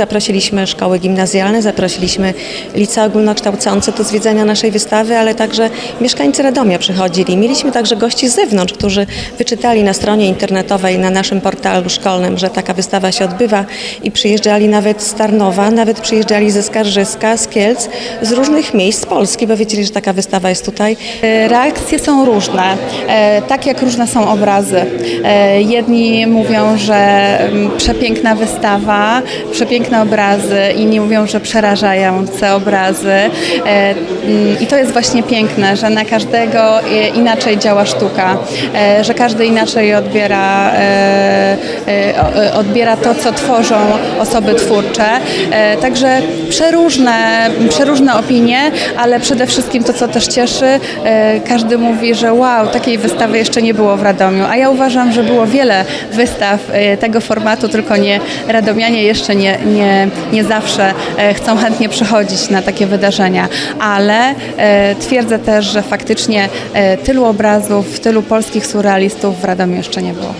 Zaprosiliśmy szkoły gimnazjalne, zaprosiliśmy licea ogólnokształcące do zwiedzania naszej wystawy, ale także mieszkańcy Radomia przychodzili. Mieliśmy także gości z zewnątrz, którzy wyczytali na stronie internetowej, na naszym portalu szkolnym, że taka wystawa się odbywa i przyjeżdżali nawet z Tarnowa, nawet przyjeżdżali ze Skarżyska, z Kielc, z różnych miejsc z Polski, bo wiedzieli, że taka wystawa jest tutaj. E, Reakcje są różne, e, tak jak różne są obrazy. E, Jedni mówią, że mm, przepiękna wystawa, przepiękne obrazy, inni mówią, że przerażające obrazy. E, mm, I to jest właśnie piękne, że na każdego e, inaczej działa sztuka, e, że każdy inaczej odbiera, odbiera to, co tworzą osoby twórcze. Także przeróżne, przeróżne opinie, ale przede wszystkim to, co też cieszy, każdy mówi, że wow, takiej wystawy jeszcze nie było w Radomiu, a ja uważam, że było wiele wystaw tego formatu, tylko nie radomianie jeszcze nie, nie, nie zawsze e, chcą chętnie przychodzić na takie wydarzenia, ale e, twierdzę też, że faktycznie e, tylu obrazów, tylu polskich surrealistów w Radomiu jeszcze nie było.